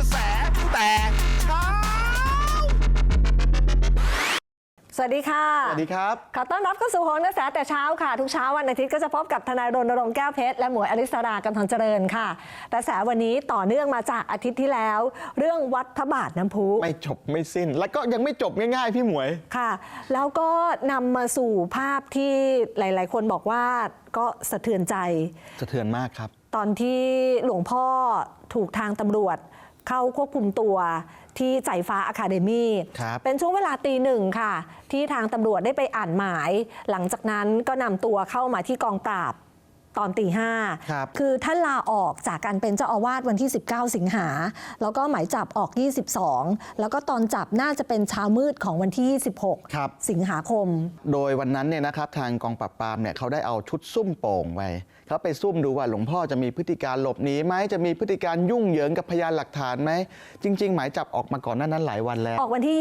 ระแสแต่เช้าสวัสดีค่ะ สวัสดีครับ ขอต้อนรับเข้าสู่โหนกระแสแต่เช้าค่ะ ทุกเช้าวันอาทิตย์ก็จะพบกับทนายรณรงค์แก้วเพชรและหมวยอลิสรากำธรเจริญค่ะแต่แสวันนี้ต่อเนื่องมาจากอาทิตย์ที่แล้ว เรื่องวัดพระบาทน้ำพุไม่จบไม่สิ้น แล้วก็ยังไม่จบง่ายๆ พี่หมวย ค่ะ แล้วก็นำมาสู่ภาพที่หลาย ๆ คนบอกว่าก็สะเทือนใจ สะเทือนมากครับ ตอนที่หลวงพ่อถูกทางตำรวจ เข้าควบคุมตัวที่ใจฟ้าอะคาเดมี่ครับเป็นช่วงเวลาตีหนึ่งค่ะ ที่ทางตำรวจได้ไปอ่านหมาย หลังจากนั้นก็นำตัวเข้ามาที่กองปราบ ตอนตีห้าครับคือท่านลาออกจากการเป็นเจ้าอาวาสวันที่ 19 สิงหา แล้วก็หมายจับออก 22 แล้วก็ตอนจับน่าจะเป็นเช้ามืดของวันที่26ครับสิงหาคม โดยวันนั้นเนี่ยนะครับทางกองปราบปรามเนี่ยเขาได้เอาชุดซุ่มโป่งไปเขาไปซุ่มดูว่าหลวงพ่อจะมีพฤติการหลบหนีไหมจะมีพฤติการยุ่งเหยิงกับพยานหลักฐานไหม จริง ๆ หมายจับออกมาก่อนหน้านั้นหลายวันแล้ว ออกวันที่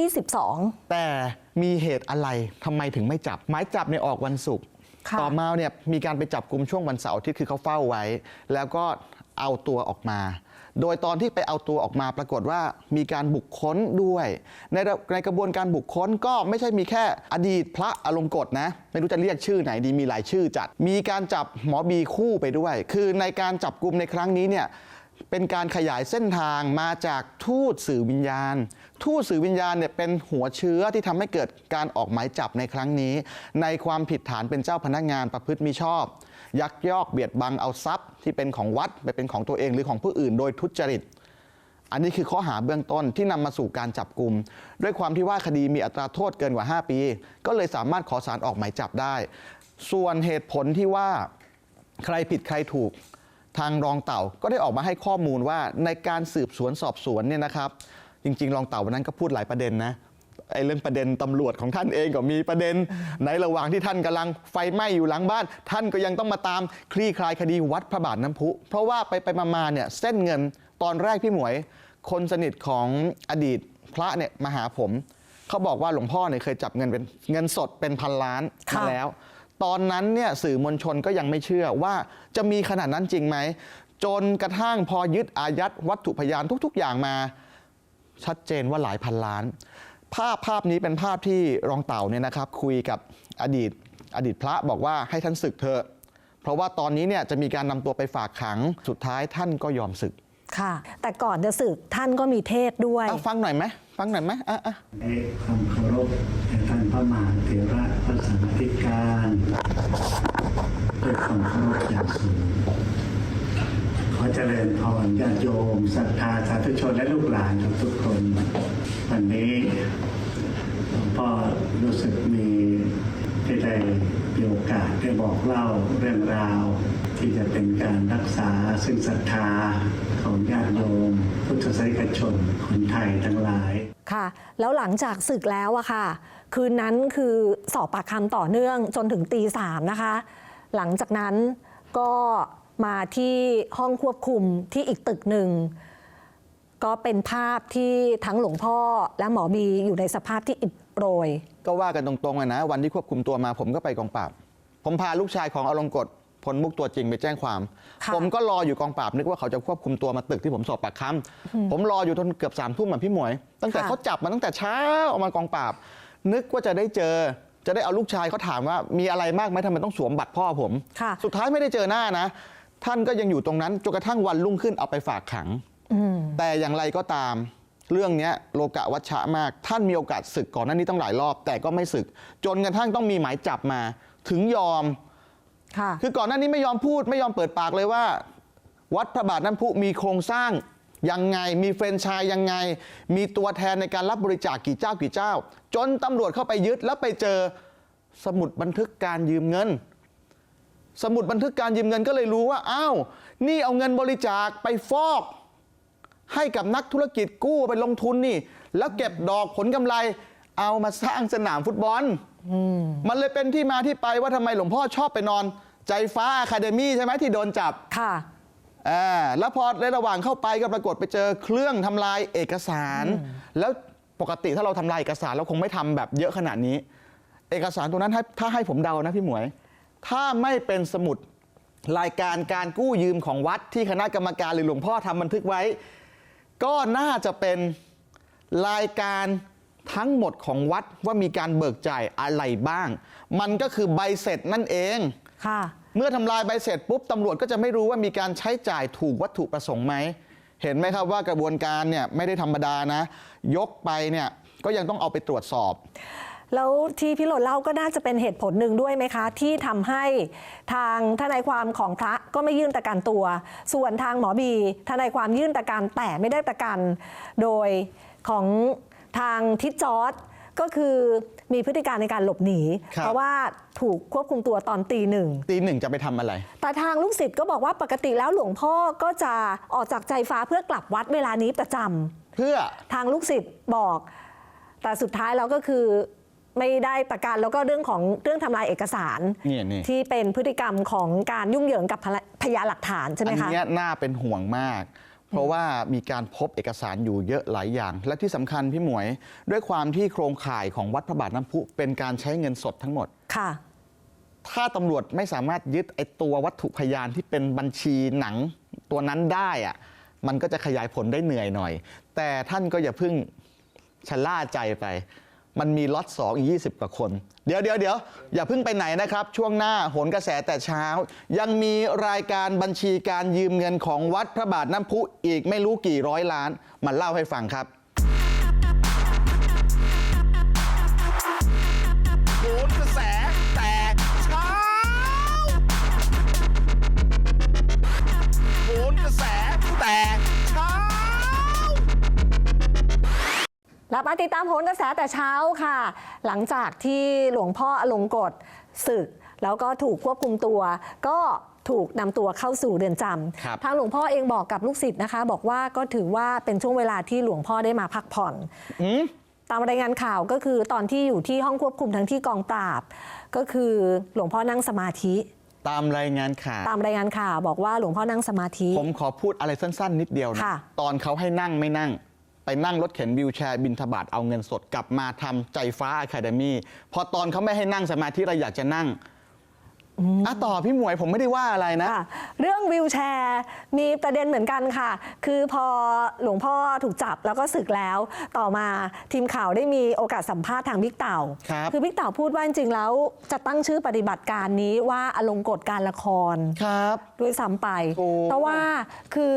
22 แต่มีเหตุอะไรทำไมถึงไม่จับ หมายจับเนี่ยออกวันศุกร์ค่ะ ต่อมาเนี่ยมีการไปจับกลุ่มช่วงวันเสาร์อาที่คือเขาเฝ้าไว้ แล้วก็เอาตัวออกมา โดยตอนที่ไปเอาตัวออกมาปรากฏว่ามีการบุกค้นด้วย ในในกระบวนการบุกค้นก็ไม่ใช่มีแค่อดีตพระอลงกฎนะ ไม่รู้จะเรียกชื่อไหนดีมีหลายชื่อจัด มีการจับหมอบีคู่ไปด้วย คือในการจับกลุ่มในครั้งนี้เนี่ยเป็นการขยายเส้นทางมาจากทูตสื่อวิญญาณ ทูตสื่อวิญญาณเนี่ยเป็นหัวเชื้อที่ทำให้เกิดการออกหมายจับในครั้งนี้ ในความผิดฐานเป็นเจ้าพนักงานประพฤติมิชอบ ยักยอกเบียดบังเอาทรัพย์ ที่เป็นของวัดไปเป็นของตัวเองหรือของผู้อื่น โดยทุจริต อันนี้คือข้อหาเบื้องต้นที่นำมาสู่การจับกลุ่มด้วยความที่ว่าคดีมีอัตราโทษเกินกว่า 5 ปี ก็เลยสามารถขอสารออกหมายจับได้ ส่วนเหตุผลที่ว่าใครผิดใครถูกทางรองเต่าก็ได้ออกมาให้ข้อมูลว่าในการสืบสวนสอบสวนเนี่ยนะครับ จริง ๆ รองเต่าวันนั้นก็พูดหลายประเด็นนะไอ้เรื่องประเด็นตำรวจของท่านเองก็มีประเด็น ในระหว่างที่ท่านกำลังไฟไหม้อยู่หลังบ้าน ท่านก็ยังต้องมาตามคลี่คลายคดีวัดพระบาทน้ำพุ เพราะว่าไปไปๆมาๆเนี่ยเส้นเงินตอนแรกพี่หมวย คนสนิทของอดีตพระเนี่ยมาหาผม เขาบอกว่าหลวงพ่อเนี่ยเคยจับเงินเป็นเงินสดเป็นพันล้านค่ะมาแล้ว ตอนนั้นเนี่ยสื่อมวลชนก็ยังไม่เชื่อว่าจะมีขนาดนั้นจริงไหมจนกระทั่งพอยึดอายัดวัตถุพยานทุก ๆ อย่างมา ชัดเจนว่าหลายพันล้าน ภาพภาพนี้เป็นภาพที่รองเต่าเนี่ยนะครับ คุยกับอดีตอดีตพระบอกว่าให้ท่านศึกเถอะ เพราะว่าตอนนี้เนี่ยจะมีการนำตัวไปฝากขังสุดท้ายท่านก็ยอมศึกค่ะ แต่ก่อนจะศึกท่านก็มีเทศด้วยเอาฟังหน่อยไหมฟังหน่อยไหมอะอะให้ความเคารพแด่ท่านพระมหาเถระพระสังฆาธิการด้วยความเคารพอย่างสูง ขอเจริญพรญาติโยมศรัทธาสาธุชนและลูกหลานทุกๆคน วันนี้หลวงพ่อรู้สึกมีที่ได้มีโอกาสได้บอกเล่าเรื่องราว ที่จะเป็นการรักษาซึ่งศรัทธาของญาติโยม พุทธศาสนิกชนคนไทยทั้งหลายค่ะ แล้วหลังจากศึกแล้วอะค่ะ คืนนั้นคือสอบปากคำต่อเนื่องจนถึงตีสามนะคะ หลังจากนั้นก็ มาที่ห้องควบคุมที่อีกตึกหนึ่ง ก็เป็นภาพที่ทั้งหลวงพ่อและหมอบีอยู่ในสภาพที่อิดโรย ก็ว่ากันตรงๆอะนะ วันที่ควบคุมตัวมาผมก็ไปกองปราบ ผมพาลูกชายของอลงกฎพลมุกตัวจริงไปแจ้งความ ค่ะ ผมก็รออยู่กองปราบนึกว่าเขาจะควบคุมตัวมาตึกที่ผมสอบปากคำผมรออยู่จนเกือบสามทุ่มอะพี่หมวย ตั้งแต่ค่ะเขาจับมาตั้งแต่เช้าออกมากองปราบ นึกว่าจะได้เจอ จะได้เอาลูกชายเขาถามว่ามีอะไรมากไหมทำไมต้องสวมบัตรพ่อผม ค่ะ สุดท้ายไม่ได้เจอหน้านะ ท่านก็ยังอยู่ตรงนั้นจนกระทั่งวันรุ่งขึ้นเอาไปฝากขังอืมแต่อย่างไรก็ตาม เรื่องเนี้ยโลกะวัชชะมาก ท่านมีโอกาสศึกก่อนหน้านี้ต้องหลายรอบ แต่ก็ไม่ศึก จนกระทั่งต้องมีหมายจับมา ถึงยอมค่ะคือก่อนหน้านี้ไม่ยอมพูด ไม่ยอมเปิดปากเลยว่า วัดพระบาทน้ำพุมีโครงสร้างยังไงมีแฟรนไชส์ยังไง มีตัวแทนในการรับบริจาคกี่เจ้ากี่เจ้า จนตำรวจเข้าไปยึดแล้วไปเจอสมุดบันทึกการยืมเงิน สมุดบันทึกการยืมเงินก็เลยรู้ว่าอ้าวนี่เอาเงินบริจาคไปฟอก ให้กับนักธุรกิจกู้ไปลงทุนนี่ แล้วเก็บดอกผลกำไร เอามาสร้างสนามฟุตบอลมันเลยเป็นที่มาที่ไปว่าทำไมหลวงพ่อชอบไปนอน ใจฟ้าอะคาเดมี่ใช่ไหมที่โดนจับค่ะอ่าแล้วพอในระหว่างเข้าไปก็ปรากฏไปเจอเครื่องทำลายเอกสาร แล้วปกติถ้าเราทำลายเอกสารเราคงไม่ทำแบบเยอะขนาดนี้ เอกสารตัวนั้นถ้าถ้าให้ผมเดานะพี่หมวย ถ้าไม่เป็นสมุดรายการการกู้ยืมของวัดที่คณะกรรมการหรือหลวงพ่อทำบันทึกไว้ ก็น่าจะเป็นรายการทั้งหมดของวัดว่ามีการเบิกจ่ายอะไรบ้าง มันก็คือใบเสร็จนั่นเองค่ะเมื่อทำลายใบเสร็จปุ๊บตำรวจก็จะไม่รู้ว่ามีการใช้จ่ายถูกวัตถุประสงค์ไหม เห็นไหมครับว่ากระบวนการเนี่ยไม่ได้ธรรมดานะ ยกไปเนี่ยก็ยังต้องเอาไปตรวจสอบ แล้วที่พี่หลดเล่าก็น่าจะเป็นเหตุผลหนึ่งด้วยไหมคะ ที่ทำให้ทางทนายความของพระก็ไม่ยื่นประกันตัว ส่วนทางหมอบีทนายความยื่นประกันแต่ไม่ได้ประกัน โดยของทางทิศจอร์ดก็คือมีพฤติการในการหลบหนีครับเพราะว่าถูกควบคุมตัวตอนตีหนึ่งตีหนึ่งจะไปทำอะไร แต่ทางลูกศิษย์ก็บอกว่าปกติแล้วหลวงพ่อก็จะออกจากใจฟ้าเพื่อกลับวัดเวลานี้ประจำเพื่อทางลูกศิษย์บอก แต่สุดท้ายแล้วก็คือ ไม่ได้ประกันแล้วก็เรื่องของเรื่องทำลายเอกสาร เนี่ยนี่ ที่เป็นพฤติกรรมของการยุ่งเหยิงกับพยานหลักฐานใช่ไหมอัคะ เนี้ยน่าเป็นห่วงมาก เพราะว่ามีการพบเอกสารอยู่เยอะหลายอย่าง และที่สำคัญพี่หมวย ด้วยความที่โครงข่ายของวัดพระบาทน้ำพุเป็นการใช้เงินสดทั้งหมด ค่ะ ถ้าตำรวจไม่สามารถยึดไอตัววัตถุพยานที่เป็นบัญชีหนังตัวนั้นได้อะมันก็จะขยายผลได้เหนื่อยหน่อย แต่ท่านก็อย่าเพิ่งชะล่าใจไป มันมีล็อตสองอีก 20 กว่าคน เดี๋ยวเดี๋ยวเดี๋ยวอย่าเพิ่งไปไหนนะครับ ช่วงหน้าโหนกระแสแต่เช้า ยังมีรายการบัญชีการยืมเงินของวัดพระบาทน้ำพุอีกไม่รู้กี่ร้อยล้านมาเล่าให้ฟังครับ แล้วมาติดตามโหนกระแสแต่เช้าค่ะ หลังจากที่หลวงพ่ออลงกฎศึก แล้วก็ถูกควบคุมตัว ก็ถูกนำตัวเข้าสู่เรือนจครับำทางหลวงพ่อเองบอกกับลูกศิษย์นะคะ บอกว่าก็ถือว่าเป็นช่วงเวลาที่หลวงพ่อได้มาพักผ่อนหืมตามรายงานข่าวก็คือตอนที่อยู่ที่ห้องควบคุมทั้งที่กองปราบ ก็คือหลวงพ่อนั่งสมาธิตามรายงานข่าวตามรายงานข่าวบอกว่าหลวงพ่อนั่งสมาธิ ผมขอพูดอะไรสั้น ๆ นิดเดียวนะค่ะตอนเขาให้นั่งไม่นั่ง ไปนั่งรถเข็นวิวแชร์บินทบาทเอาเงินสดกลับมาทำใจฟ้าอะคาเดมี่พอตอนเขาไม่ให้นั่งสมาธิเราอยากจะนั่งอะต่อพี่หมวยผมไม่ได้ว่าอะไรนะ ค่ะเรื่องวิวแชร์มีประเด็นเหมือนกันค่ะ คือพอหลวงพ่อถูกจับแล้วก็ศึกแล้ว ต่อมาทีมข่าวได้มีโอกาสสัมภาษณ์ทางบิ๊กเต่าครับ อบิ๊กเต่าพูดว่าจริงๆแล้วจะตั้งชื่อปฏิบัติการนี้ว่าอลงกฎการละคร ครับ ด้วยซ้ำไป โอ้ เพราะว่าคือ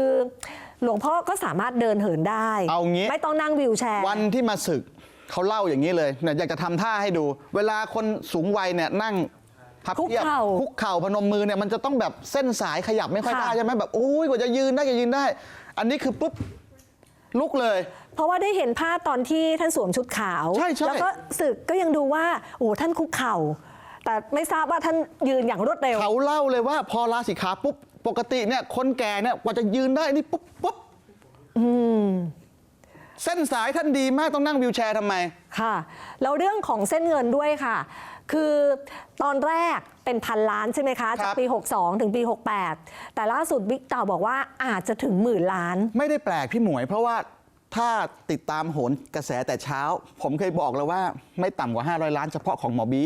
หลวงพ่อก็สามารถเดินเหินได้ เอางี้ ไม่ต้องนั่งวิวแชร์ วันที่มาศึกเขาเล่าอย่างนี้เลยเนี่ยอยากจะทำท่าให้ดู เวลาคนสูงวัยเนี่ยนั่งพับคุกเพียบเข่าคุกเข่าพนมมือเนี่ยมันจะต้องแบบเส้นสายขยับไม่ค่อยค่ะ ได้ใช่ไหมแบบโอ้ยกว่าจะยืนได้จะยืนได้ อันนี้คือปุ๊บลุกเลย เพราะว่าได้เห็นภาพตอนที่ท่านสวมชุดขาว ใช่ใช่ แล้วก็ศึกก็ยังดูว่าโอ้ท่านคุกเข่า แต่ไม่ทราบว่าท่านยืนอย่างรวดเร็ว เขาเล่าเลยว่าพอลาสิกขาปุ๊บ ปกติเนี่ยคนแก่เนี่ยกว่าจะยืนได้นี่ปุ๊บปุ๊บเส้นสายท่านดีมากต้องนั่งวิวแชร์ทำไม ค่ะ แล้วเรื่องของเส้นเงินด้วยค่ะ คือตอนแรกเป็นพันล้านใช่ไหมคะ จากปี 62 ถึงปี 68 แต่ล่าสุดบิ๊กเต่าบอกว่าอาจจะถึงหมื่นล้าน ไม่ได้แปลกพี่หมวย เพราะว่าถ้าติดตามโหนกระแสแต่เช้า ผมเคยบอกแล้วว่าไม่ต่ำกว่า 500 ล้านเฉพาะของหมอบี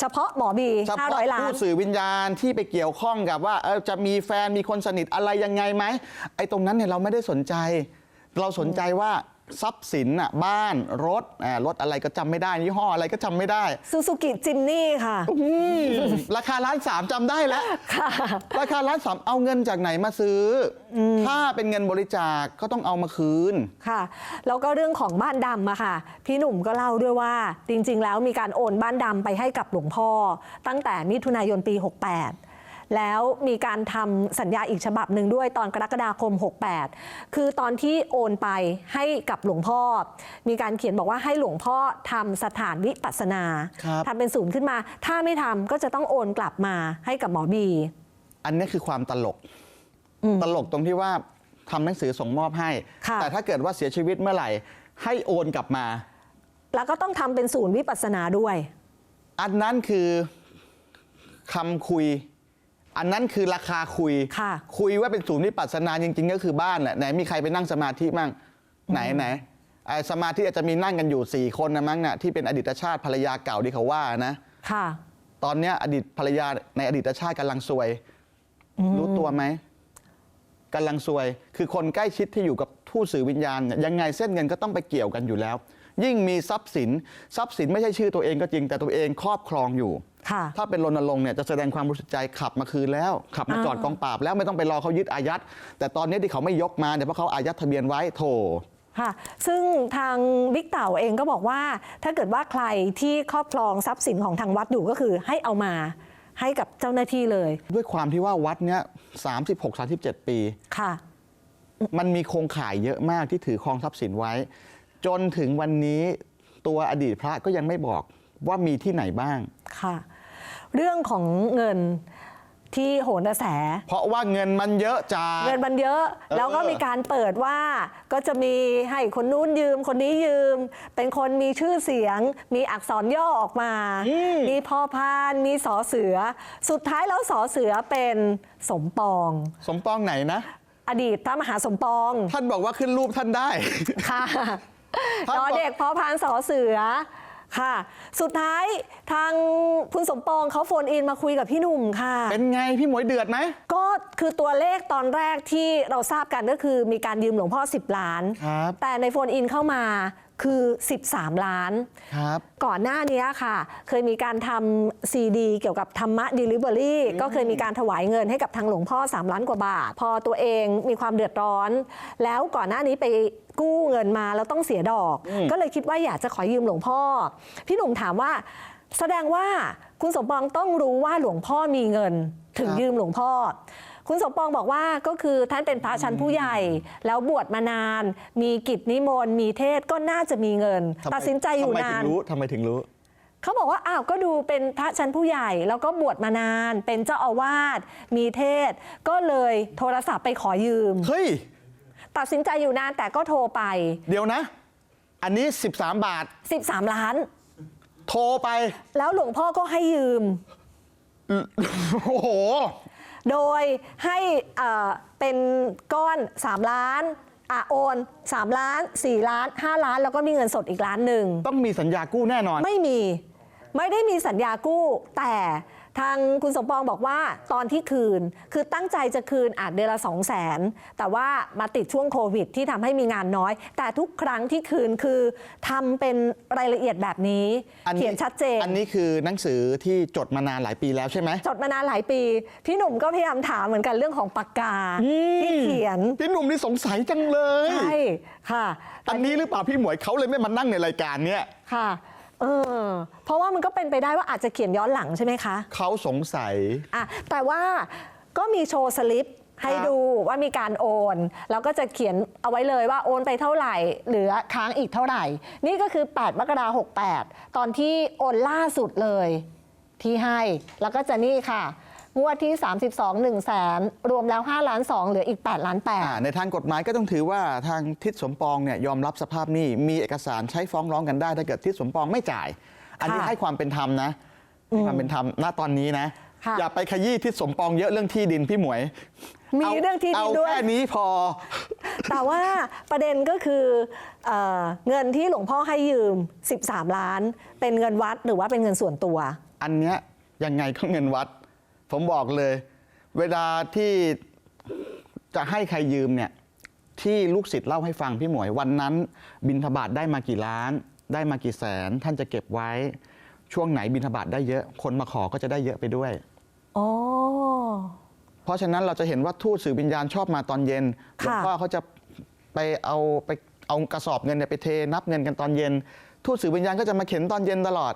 เฉพาะหมอบีเฉพาะ500ล้าน ผู้สื่อวิญญาณที่ไปเกี่ยวข้องกับว่าเออจะมีแฟนมีคนสนิทอะไรยังไงไหมไอ้ตรงนั้นเนี่ยเราไม่ได้สนใจ เราสนใจว่า ทรัพย์สินน่ะบ้านรถอ่ารถอะไรก็จำไม่ได้ยี่ห้ออะไรก็จำไม่ได้ซูซูกิจิมนี่ค่ะ อืมราคาล้านสามจำได้แล้ว ค่ะ ราคาล้านสามเอาเงินจากไหนมาซื้ออถ้าเป็นเงินบริจาคก็ต้องเอามาคืน ค่ะ แล้วก็เรื่องของบ้านดำอะค่ะ พี่หนุ่มก็เล่าด้วยว่า จริง ๆ แล้วมีการโอนบ้านดำไปให้กับหลวงพ่อ ตั้งแต่มิถุนายนปี 68 แล้วมีการทำสัญญาอีกฉบับหนึ่งด้วยตอนกรกฎาคม 68 คือตอนที่โอนไปให้กับหลวงพ่อ มีการเขียนบอกว่าให้หลวงพ่อทำสถานวิปัสสนาครับทำเป็นศูนย์ขึ้นมา ถ้าไม่ทำก็จะต้องโอนกลับมาให้กับหมอบี อันนี้คือความตลก ตลกตรงที่ว่าทำหนังสือส่งมอบให้ค่ะแต่ถ้าเกิดว่าเสียชีวิตเมื่อไหร่ ให้โอนกลับมา แล้วก็ต้องทำเป็นศูนย์วิปัสสนาด้วย อันนั้นคือคำคุย อันนั้นคือราคาคุย ค่ะคุยว่าเป็นศูนย์วิปัสสนาจริงๆ ก็คือบ้านแหละไหนมีใครไปนั่งสมาธิมั่งไหนไหนไอ้สมาธิอาจจะมีนั่งกันอยู่4คนนะมั้งน่ะที่เป็นอดีตชาติภรรยาเก่าที่เขาว่านะ ค่ะ ตอนเนี้ยอดีตภรรยาในอดีตชาติกำลังซวย รู้ตัวไหมกำลังซวย คือคนใกล้ชิดที่อยู่กับทูตสื่อวิญญาณเนี่ยยังไงเส้นเงินก็ต้องไปเกี่ยวกันอยู่แล้ว ยิ่งมีทรัพย์สิน ทรัพย์สินไม่ใช่ชื่อตัวเองก็จริงแต่ตัวเองครอบครองอยู่ ค่ะ ถ้าเป็นรณรงค์เนี่ยจะแสดงความบริสุทธิ์ใจขับมาคืนแล้ว ขับมาจอดกองปราบแล้วไม่ต้องไปรอเขายึดอายัดแต่ตอนนี้ที่เขาไม่ยกมาเนี่ยเพราะเขาอายัดทะเบียนไว้โถ ค่ะ ซึ่งทางบิ๊กเต่าเองก็บอกว่า ถ้าเกิดว่าใครที่ครอบครองทรัพย์สินของทางวัดอยู่ก็คือให้เอามาให้กับเจ้าหน้าที่เลย ด้วยความที่ว่าวัดเนี้ย36 37ปี ค่ะ มันมีโครงข่ายเยอะมากที่ถือครองทรัพย์สินไว้ จนถึงวันนี้ตัวอดีตพระก็ยังไม่บอกว่ามีที่ไหนบ้างค่ะ เรื่องของเงินที่โหนกระแส เพราะว่าเงินมันเยอะจ้าเงินมันเยอะเออแล้วก็มีการเปิดว่าก็จะมีให้คนนู้นยืมคนนี้ยืม เป็นคนมีชื่อเสียง มีอักษรย่อออกมา มีพอพานมีสอเสือ สุดท้ายแล้วสอเสือเป็นสมปอง สมปองไหนนะ อดีตพระมหาสมปอง ท่านบอกว่าขึ้นรูปท่านได้ค่ะท่าน ดบอกอเด็กพอพานสอเสือค่ะ สุดท้ายทางคุณสมปองเขาโฟนอินมาคุยกับพี่หนุ่มค่ะ เป็นไงพี่หมวยเดือดไหม ก็คือตัวเลขตอนแรกที่เราทราบกันก็คือมีการยืมหลวงพ่อ 10 ล้านครับแต่ในโฟนอินเข้ามา คือ 13 ล้าน ครับ ก่อนหน้านี้ค่ะ เคยมีการทำซีดีเกี่ยวกับธรรมะ Delivery ก็เคยมีการถวายเงินให้กับทางหลวงพ่อ 3 ล้านกว่าบาท พอตัวเองมีความเดือดร้อน แล้วก่อนหน้านี้ไปกู้เงินมาแล้วต้องเสียดอกก็เลยคิดว่าอยากจะขอยืมหลวงพ่อ พี่หนุ่มถามว่า แสดงว่าคุณสมปองต้องรู้ว่าหลวงพ่อมีเงิน ถึงครับ ยืมหลวงพ่อ คุณสมปองบอกว่าก็คือท่านเป็นพระชั้นผู้ใหญ่ แล้วบวชมานาน มีกิจนิมนต์มีเทศน์ก็น่าจะมีเงินทำไมตัดสินใจอยู่ทำไมนาถึนงรู้ทำไมถึงรู้เขาบอกว่าอ้าวก็ดูเป็นพระชั้นผู้ใหญ่ แล้วก็บวชมานาน เป็นเจ้าอาวาสมีเทศน์ก็เลยโทรศัพท์ไปขอยืม เฮ้ย ตัดสินใจอยู่นานแต่ก็โทรไป เดี๋ยวนะ อันนี้ 13 บาท 13 ล้าน โทรไป แล้วหลวงพ่อก็ให้ยืม โอ้โห โดยให้เอ่อเป็นก้อน 3 ล้านอะโอน 3 ล้าน 4 ล้าน 5 ล้าน แล้วก็มีเงินสดอีกล้านหนึ่งต้องมีสัญญากู้แน่นอน ไม่มี ไม่ได้มีสัญญากู้แต่ ทางคุณสมปองบอกว่าตอนที่คืน คือตั้งใจจะคืนอาจเดือนละสองแสนแต่ว่ามาติดช่วงโควิด ที่ทำให้มีงานน้อย แต่ทุกครั้งที่คืนคือทำเป็นรายละเอียดแบบนี้อันนี้ เขียนชัดเจน อันนี้คือหนังสือที่จดมานานหลายปีแล้วใช่ไหมจดมานานหลายปี พี่หนุ่มก็พยายามถามเหมือนกันเรื่องของปากกาที่เขียนพี่หนุ่มนี่สงสัยจังเลยใช่ค่ะ อันนี้หรือเปล่าพี่หมวยเขาเลยไม่มานั่งในรายการเนี่ยค่ะ เออ เพราะว่ามันก็เป็นไปได้ว่าอาจจะเขียนย้อนหลังใช่ไหมคะเขาสงสัย อะแต่ว่าก็มีโชว์สลิปให้ครับดูว่ามีการโอน แล้วก็จะเขียนเอาไว้เลยว่าโอนไปเท่าไหร่ เหลือค้างอีกเท่าไหร่ นี่ก็คือ 8 มกราคม68ตอนที่โอนล่าสุดเลยที่ให้ แล้วก็จะนี่ค่ะ งวดที่ 32 1 0 0 0 0แสนรวมแล้ว5ล้าน2เหลืออีก 8 ล้านอ่าในทางกฎหมายก็ต้องถือว่าทางทิศสมปองเนี่ยยอมรับสภาพหนี้มีเอกสารใช้ฟ้องร้องกันได้ ถ้าเกิดทิศสมปองไม่จ่าย อันนี้ค่ะให้ความเป็นธรรมนะให้ความเป็นธรรมณตอนนี้นะ ค่ะ อย่าไปขยี้ทิศสมปองเยอะเรื่องที่ดินพี่หมวยมีเรื่องที่ดินเอาด้วยแค่นี้พอ แต่ว่าประเด็นก็คือเออเงินที่หลวงพ่อให้ยืม 13 ล้าน เป็นเงินวัดหรือว่าเป็นเงินส่วนตัว อันเนี้ยยังไงก็เงินวัด ผมบอกเลย เวลาที่จะให้ใครยืมเนี่ยที่ลูกศิษย์เล่าให้ฟังพี่หมวยวันนั้น บินทบาทได้มากี่ล้าน ได้มากี่แสน ท่านจะเก็บไว้ ช่วงไหนบินทบาทได้เยอะ คนมาขอก็จะได้เยอะไปด้วยอ๋อเพราะฉะนั้นเราจะเห็นว่าทูตสื่อวิญญาณชอบมาตอนเย็นหลค่ะวงพ่อเขาจะไปเอาไปเอากระสอบเงินเนี่ยไปเทนับเงินกันตอนเย็น ทูตสื่อวิญญาณก็จะมาเข็นตอนเย็นตลอด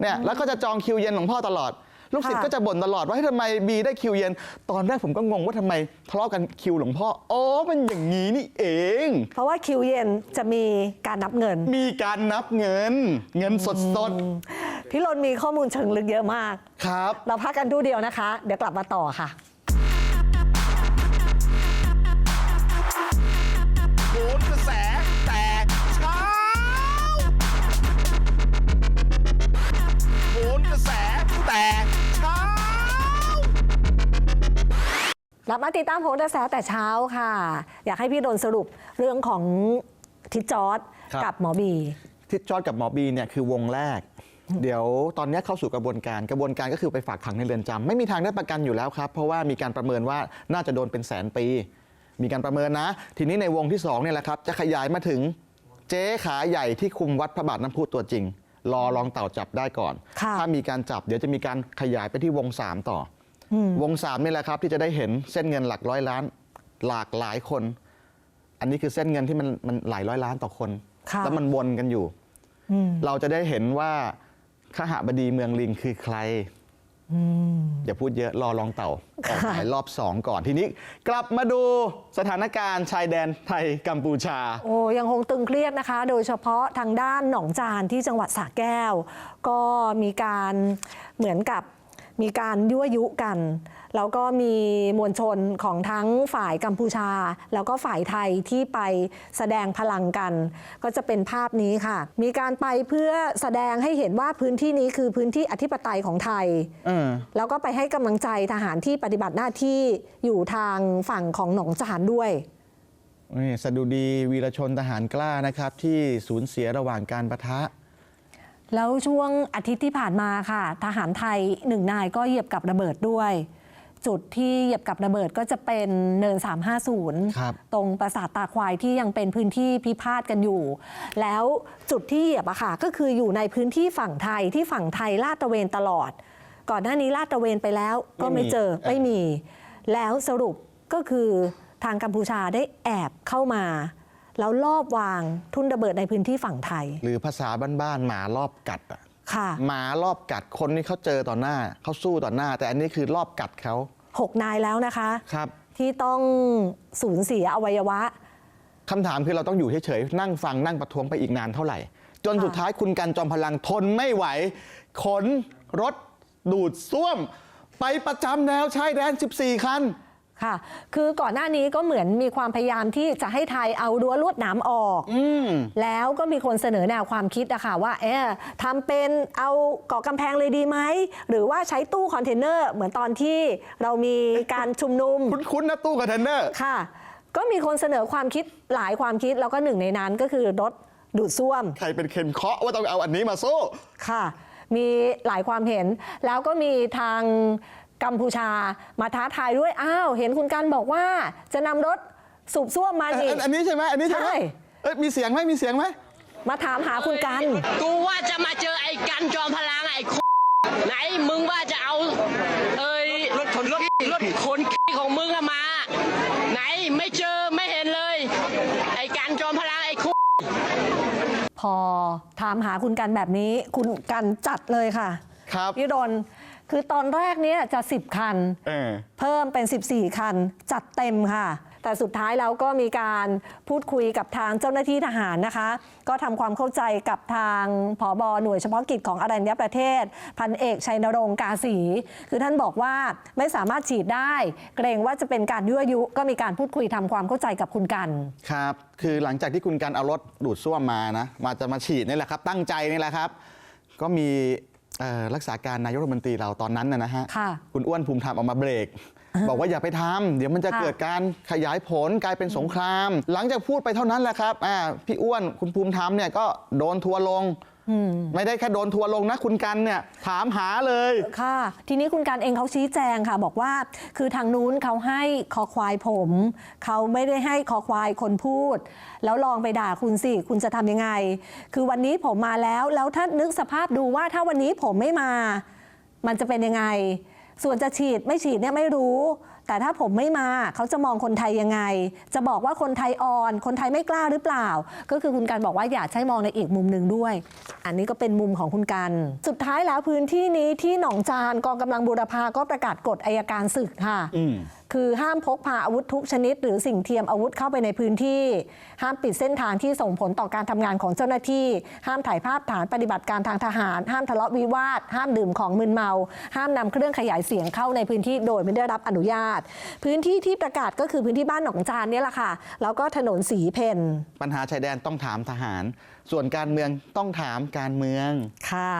เนี่ยแล้วก็จะจองคิวเย็นหลวงพ่อตลอด ลูกศิษย์ค่ะก็จะบ่นตลอดว่าให้ยทำไมบีได้คิวเย็น ตอนแรกผมก็งงว่าทำไมทะเลาะกันคิวหลวงพ่ออ๋อมันอย่างนี้นี่เอง เพราะว่าคิวเย็นจะมีการนับเงิน มีการนับเงิน เงินสดสดพี่รนมีข้อมูลเชิงลึกเยอะมาก ๆครับ เราพักกันดูเดียวนะคะ เดี๋ยวกลับมาต่อค่ะ โหนกระแสแต่เช้าโหนกระแสแต่ กลับมาติดตามโหนกระแสแต่เช้าค่ะ อยากให้พี่โดนสรุปเรื่องของทิศจอร์ดครับกับหมอบี ทิศจอดกับหมอบีเนี่ยคือวงแรก เดี๋ยวตอนนี้เข้าสู่กระบวนการกระบวนการก็คือไปฝากขังในเรือนจำไม่มีทางได้ประกันอยู่แล้วครับ เพราะว่ามีการประเมินว่าน่าจะโดนเป็นแสนปี มีการประเมินนะ ทีนี้ในวงที่2เนี่ยแหละครับจะขยายมาถึงเจ๊ขาใหญ่ที่คุมวัดพระบาทน้ำพุตัวจริง รอลองเต่าจับได้ก่อนค่ะถ้ามีการจับเดี๋ยวจะมีการขยายไปที่วง 3 ต่ออ วง3นี่แหละครับ ที่จะได้เห็นเส้นเงินหลักร้อยล้าน หลากหลายคน อันนี้คือเส้นเงินที่มันมันหลายร้อยล้านต่อคนค่ะแล้วมันวนกันอยู่อืมเราจะได้เห็นว่าขหบดีเมืองลิงคือใครอย่าพูดเยอะรอลองเต่าออกหมายรอบสองก่อนทีนี้ กลับมาดูสถานการณ์ชายแดนไทยกัมพูชา โอ้ยังคงตึงเครียดนะคะ โดยเฉพาะทางด้านหนองจานที่จังหวัดสระแก้ว ก็มีการเหมือนกับ มีการยั่วยุกัน แล้วก็มีมวลชนของทั้งฝ่ายกัมพูชา แล้วก็ฝ่ายไทยที่ไปแสดงพลังกัน ก็จะเป็นภาพนี้ค่ะ มีการไปเพื่อแสดงให้เห็นว่าพื้นที่นี้คือพื้นที่อธิปไตยของไทยเออแล้วก็ไปให้กำลังใจทหารที่ปฏิบัติหน้าที่อยู่ทางฝั่งของหนองจานด้วยนี่สดุดีวีรชนทหารกล้านะครับที่สูญเสียระหว่างการประทะ แล้วช่วงอาทิตย์ที่ผ่านมาค่ะ ทหารไทยหนึ่งนายก็เหยียบกับระเบิดด้วย จุดที่เหยียบกับระเบิดก็จะเป็นเนิน 350ครับตรงปราสาทตาควายที่ยังเป็นพื้นที่พิพาทกันอยู่ แล้วจุดที่เหยียบอะค่ะก็คืออยู่ในพื้นที่ฝั่งไทยที่ฝั่งไทยลาดตระเวนตลอด ก่อนหน้านี้ลาดตระเวนไปแล้ว ก็ไม่เจอไม่มีไม่มีแล้วสรุปก็คือทางกัมพูชาได้แอบเข้ามา แล้วลอบวางทุ่นระเบิดในพื้นที่ฝั่งไทย หรือภาษาบ้านๆหมารอบกัดอะค่ะหมารอบกัดคนนี่เขาเจอต่อหน้าเขาสู้ต่อหน้า แต่อันนี้คือรอบกัดเขาหกนายแล้วนะคะครับที่ต้องสูญเสียอวัยวะ คำถามคือเราต้องอยู่เฉยๆนั่งฟังนั่งประท้วงไปอีกนานเท่าไหร่ จนค่ะสุดท้ายคุณกันจอมพลังทนไม่ไหว ขนรถดูดซ่วม ไปประจำแนวชายแดน 14 คัน ค่ะ คือก่อนหน้านี้ก็เหมือนมีความพยายามที่จะให้ไทยเอารั้วลวดหนามออกอืมแล้วก็มีคนเสนอแนวความคิดอะค่ะว่า เออทำเป็นเอาเกาะกำแพงเลยดีไหม หรือว่าใช้ตู้คอนเทนเนอร์ เหมือนตอนที่เรามีการชุมนุม คุ้นๆนะตู้คอนเทนเนอร์ค่ะ ก็มีคนเสนอความคิดหลายความคิดแล้วก็หนึ่งในนั้นก็คือรถดูดซ่วม ใครเป็นเคนเคาะว่าต้องเอาอันนี้มาสู้ค่ะ มีหลายความเห็นแล้วก็มีทาง กัมพูชา มาท้าทายด้วย อ้าว เห็นคุณกันบอกว่าจะนำรถสูบซ่วมมาอันนี่ อันอันนี้ใช่ไหมอันนี้ใช่ไหมใช่ เอ้ยมีเสียงไหมมีเสียงไหมมาถามหาคุณกัน กูว่าจะมาเจอไอ้กันจอมพลังไอ้คไหนมึงว่าจะเอา เอ้ยรถขนรถรถขนขี้ของมึงอะมา ไหนไม่เจอไม่เห็นเลย ไอ้กันจอมพลังไอ้คุพอถามหาคุณกันแบบนี้ คุณกันจัดเลยค่ะ ครับพี่รนคือตอนแรกเนี้จะ 10 คัน เออ เพิ่มเป็น 14 คัน จัดเต็มค่ะ แต่สุดท้ายแล้วก็มีการพูดคุยกับทางเจ้าหน้าที่ทหารนะคะ ก็ทำความเข้าใจกับทางผอบอหน่วยเฉพาะกิจของอรัญญประเทศ พันเอกชัยนรงค์กาสี คือท่านบอกว่าไม่สามารถฉีดได้ เกรงว่าจะเป็นการยั่วยุ ก็มีการพูดคุยทำความเข้าใจกับคุณกัน ครับ คือหลังจากที่คุณกันเอารถดูดซ่วมมานะ มาจะมาฉีดนี่แหละครับ ตั้งใจนี่แหละครับ ก็มีเอ่อ รักษาการนายกรัฐมนตรีเราตอนนั้นนะนะฮะค่ะคุณอ้วนภูมิธรรมออกมาเบรก บอกว่าอย่าไปทำเดี๋ยวมันจะค่ะเกิดการขยายผลกลายเป็นสงคราม หลังจากพูดไปเท่านั้นแหละครับอ่าพี่อ้วนคุณภูมิธรรมเนี่ยก็โดนทัวร์ลง ไม่ได้แค่โดนทัวร์ลงนะคุณกันเนี่ยถามหาเลยค่ะ ทีนี้คุณการเองเขาชี้แจงค่ะ บอกว่าคือทางนู้นเขาให้คอควายผม เขาไม่ได้ให้คอควายคนพูด แล้วลองไปด่าคุณสิ คุณจะทำยังไง คือวันนี้ผมมาแล้ว แล้วถ้านึกสภาพดูว่าถ้าวันนี้ผมไม่มา มันจะเป็นยังไง ส่วนจะฉีดไม่ฉีดเนี่ยไม่รู้ แต่ถ้าผมไม่มาเขาจะมองคนไทยยังไง จะบอกว่าคนไทยอ่อน คนไทยไม่กล้าหรือเปล่า ก็คือคุณการบอกว่าอยากใช้มองในอีกมุมหนึ่งด้วย อันนี้ก็เป็นมุมของคุณกัน สุดท้ายแล้วพื้นที่นี้ที่หนองจานกองกำลังบูรพาก็ประกาศกฎอายการศึกค่ะอื คือห้ามพกพาอาวุธทุกชนิด หรือสิ่งเทียมอาวุธเข้าไปในพื้นที่ ห้ามปิดเส้นทางที่ส่งผลต่อการทำงานของเจ้าหน้าที่ ห้ามถ่ายภาพฐานปฏิบัติการทางทหาร ห้ามทะเลาะวิวาท ห้ามดื่มของมึนเมา ห้ามนำเครื่องขยายเสียงเข้าในพื้นที่โดยไม่ได้รับอนุญาต พื้นที่ที่ประกาศก็คือพื้นที่บ้านหนองจานเนี่ยแหละค่ะ แล้วก็ถนนสีเพนปัญหาชายแดนต้องถามทหาร ส่วนการเมืองต้องถามการเมืองค่ะ